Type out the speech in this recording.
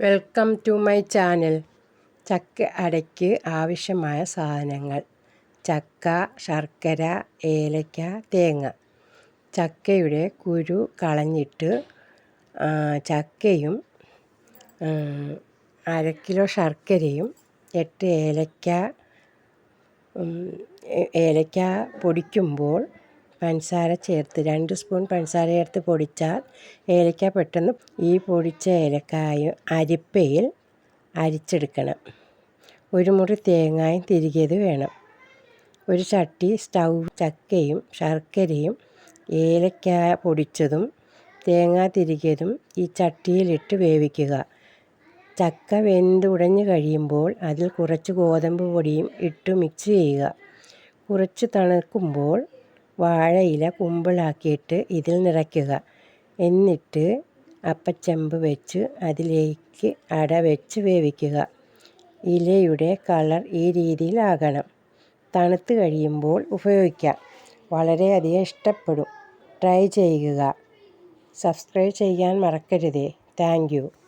Welcome to my channel. ചക്ക അടയ്ക്ക് ആവശ്യമായ സാധനങ്ങൾ. ചക്ക ശർക്കര ഏലയ്ക്ക തേങ്ങ. ചക്കയുടെ കുരു കളഞ്ഞിട്ട് ചക്കയും അര കിലോ ശർക്കരയും എട്ട് ഏലയ്ക്ക ഏലയ്ക്ക പൊടിക്കുമ്പോൾ പഞ്ചസാര ചേർത്ത് രണ്ട് സ്പൂൺ പഞ്ചസാര ചേർത്ത് പൊടിച്ചാൽ ഏലക്ക പെട്ടെന്ന് ഈ പൊടിച്ച ഏലക്കായ അരിപ്പയിൽ അരിച്ചെടുക്കണം. ഒരു മുറി തേങ്ങായും തിരികിയത് വേണം. ഒരു ചട്ടി സ്റ്റൗ ചക്കയും ശർക്കരയും ഏലക്ക പൊടിച്ചതും തേങ്ങ തിരികിയതും ഈ ചട്ടിയിലിട്ട് വേവിക്കുക. ചക്ക വെന്ത് ഉടഞ്ഞു കഴിയുമ്പോൾ അതിൽ കുറച്ച് ഗോതമ്പ് പൊടിയും ഇട്ട് മിക്സ് ചെയ്യുക. കുറച്ച് തണുക്കുമ്പോൾ വാഴയില കുമ്പിളാക്കിയിട്ട് ഇതിൽ നിറയ്ക്കുക. എന്നിട്ട് അപ്പച്ചെമ്പ് വെച്ച് അതിലേക്ക് അട വെച്ച് വേവിക്കുക. ഇലയുടെ കളർ ഈ രീതിയിലാകണം തണുത്ത് കഴിയുമ്പോൾ ഉപയോഗിക്കാം. വളരെയധികം ഇഷ്ടപ്പെടും. ട്രൈ ചെയ്യുക. സബ്സ്ക്രൈബ് ചെയ്യാൻ മറക്കരുതേ. താങ്ക്